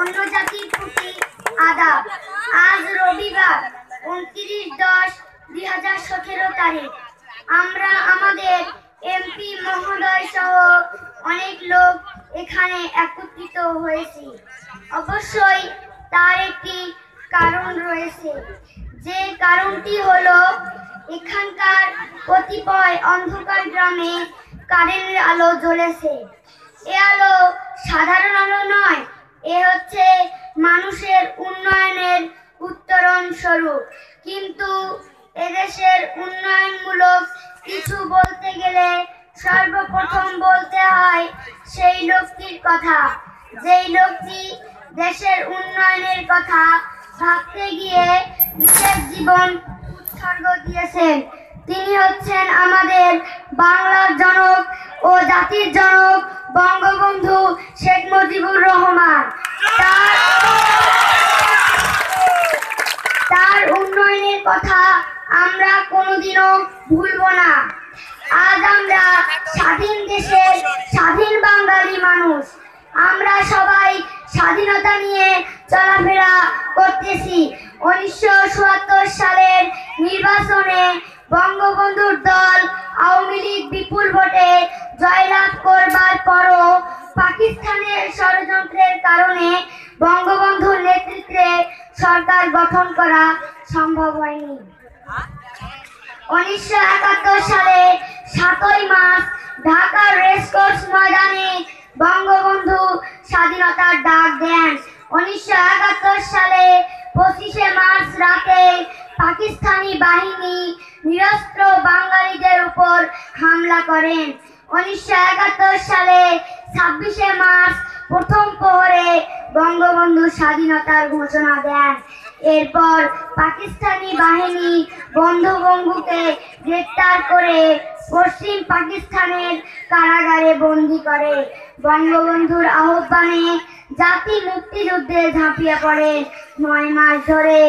অন্য জাতির প্রতি আদাব। আজ রবিবার, উনত্রিশ দশ দুই হাজার সতেরো তারিখ। আমরা আমাদের এমপি মহোদয় সহ অনেক লোক এখানে একত্রিত হয়েছি। অবশ্যই তার একটি কারণ রয়েছে। যে কারণটি হলো, এখানকার কতিপয় অন্ধকার গ্রামে কারেন্টের আলো জ্বলেছে। এ আলো সাধারণ আলো নয় এ হচ্ছে মানুষের উন্নয়নের উত্তরণ স্বরূপ কিন্তু এদেশের উন্নয়নমূলক কিছু বলতে গেলে সর্বপ্রথম বলতে হয় সেই লোকটির কথা। যেই লোকটি দেশের উন্নয়নের কথা ভাবতে গিয়ে নিজের জীবন উৎসর্গ দিয়েছেন, তিনি হচ্ছেন আমাদের বাংলার জনক ও জাতির জনক, বঙ্গবন্ধু শেখ মুজিবুর রহমান। তার উন্নয়নের কথা আমরা কোনোদিনও ভুলব না। আজ আমরা স্বাধীন দেশের স্বাধীন বাঙালি মানুষ। আমরা সবাই স্বাধীনতা নিয়ে চলাফেরা করতেছি। উনিশশো চুয়াত্তর সালের নির্বাচনে বঙ্গবন্ধুর দল আওয়ামী লীগ বিপুল ভোটে জয়লাভ করবার পরও পাকিস্তানের ষড়যন্ত্রের কারণে বঙ্গবন্ধুর নেতৃত্বে সরকার গঠন করা সম্ভব হয়নি। উনিশশো একাত্তর সালে সাতই মার্চ ঢাকার রেসকোর্স ময়দানে বঙ্গবন্ধু স্বাধীনতার ডাক দেন। উনিশশো একাত্তর সালে পঁচিশে মার্চ রাতে পাকিস্তানি বাহিনী নিরস্ত্র বাঙালিদের উপর হামলা করেন। উনিশশো একাত্তর সালে ছাব্বিশে মার্চ প্রথম প্রহরে বঙ্গবন্ধু স্বাধীনতার ঘোষণা দেন। এরপর পাকিস্তানি বাহিনী বঙ্গবন্ধুকে গ্রেপ্তার করে পশ্চিম পাকিস্তানের কারাগারে বন্দি করে। বঙ্গবন্ধুর আহ্বানে জাতি মুক্তিযুদ্ধে ঝাঁপিয়ে পড়ে। নয় মাস ধরে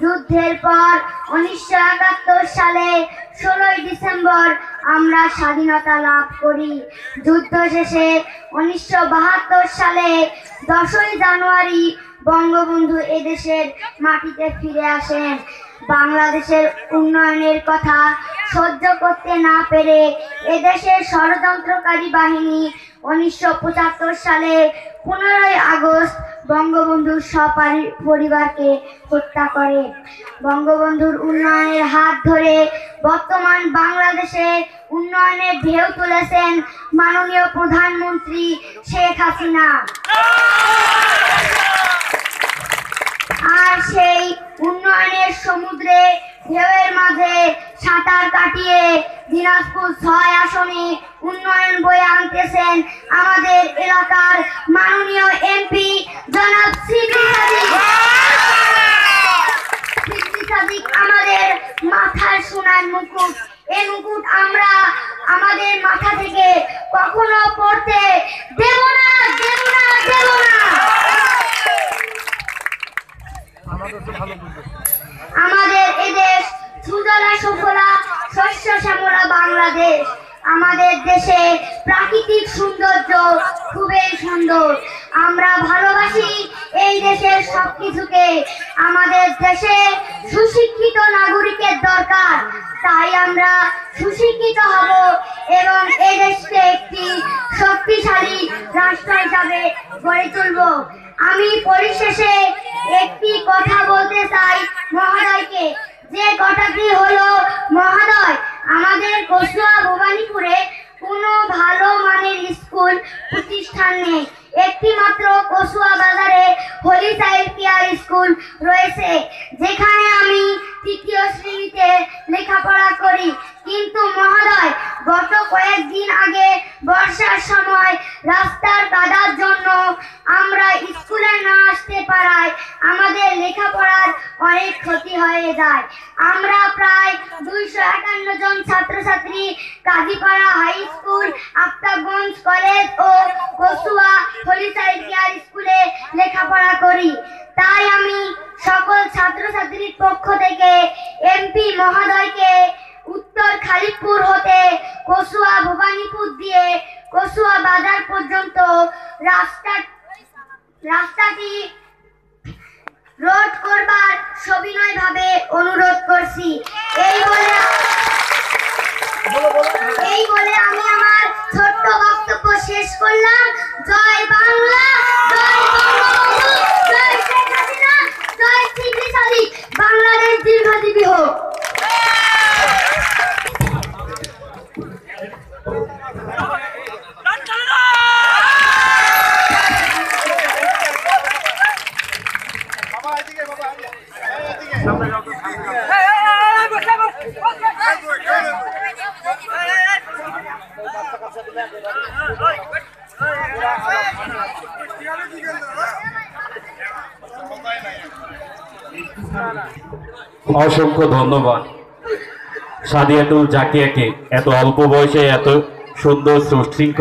যুদ্ধের পর উনিশশো একাত্তর সালে ষোলোই ডিসেম্বর আমরা স্বাধীনতা লাভ করি। যুদ্ধ শেষে উনিশশো বাহাত্তর সালে দশই জানুয়ারি বঙ্গবন্ধু এদেশের মাটিতে ফিরে আসেন। বাংলাদেশের উন্নয়নের কথা সহ্য করতে না পেরে এদেশের ষড়যন্ত্রকারী বাহিনী উনিশশো পঁচাত্তর সালে পনেরোই আগস্ট বঙ্গবন্ধুর সপরি, পরিবারকে হত্যা করে। বঙ্গবন্ধুর উন্নয়নের হাত ধরে বর্তমান বাংলাদেশে উন্নয়নের ঢেউ তুলেছেন মাননীয় প্রধানমন্ত্রী শেখ হাসিনা। আর সেই উন্নয়নের সমুদ্রে ঢেউয়ের মাঝে সাঁতার কাটিয়ে দিনাজপুর ছয় আসনে উন্নয়ন বয়ে আনতেছেন আমাদের এলাকার মাননীয় এমপি জনাব সাদিক। আমাদের মাথার সোনার মুকুট। এই মুকুট আমরা আমাদের মাথা থেকে কখনো পড়তে দেব না দেব না দেব না। এদেশ সুজলা সুফলা শস্য শ্যামলা বাংলাদেশ। আমাদের দেশে প্রাকৃতিক সৌন্দর্য খুবই সুন্দর। আমরা ভালোবাসি এই দেশের সবকিছুকে। আমাদের দেশে সুশিক্ষিত নাগরিকের দরকার। তাই আমরা সুশিক্ষিত হব এবং এই দেশকে একটি শক্তিশালী রাষ্ট্র হিসাবে গড়ে তুলব। আমি পরিশেষে একটি কথা বলতে চাই মহোদয়কে যে কথাটি হলো মহোদয় আমাদের কসুয়া ভবানীপুরে কোনো ভালো মানের স্কুল প্রতিষ্ঠান নেই একটি মাত্র কসুয়া বাজারে স্কুল রয়েছে, যেখানে আমি তৃতীয় শ্রেণীতে লেখাপড়া করি। কিন্তু মহোদয়, গত কয়েকদিন আগে বর্ষার সময় রাস্তার কাদার জন্য আমরা স্কুলে না আসতে পারায় আমাদের লেখাপড়ার অনেক ক্ষতি হয়ে যায়। আমরা প্রায় দুইশো একান্ন জন ছাত্রছাত্রী, Kazipara high school, Aftabganj college ও কসুয়া কেয়ার স্কুলে লেখাপড়া করি। তাই আমি সকল ছাত্রছাত্রীর পক্ষ থেকে এমপি মহোদয়কে উত্তর খালিদপুর হতে কসুয়া ভবানীপুর দিয়ে কসুয়া বাজার পর্যন্ত রাস্তা রাস্তাটি রোধ করবার সবিনয় ভাবে অনুরোধ করছি। এই বলে। এই বলে আমি আমার ছোট্ট বক্তব্য শেষ করলাম। জয় বাংলা জয় বঙ্গবন্ধু জয় শেখ হাসিনা জয় সিপি সাদিক বাংলাদেশ দীর্ঘজীবী হোক অসংখ্য ধন্যবাদ। সাদিয়াতুল জাকিয়াকে এত অল্প বয়সে এত সুন্দর সুশৃঙ্খল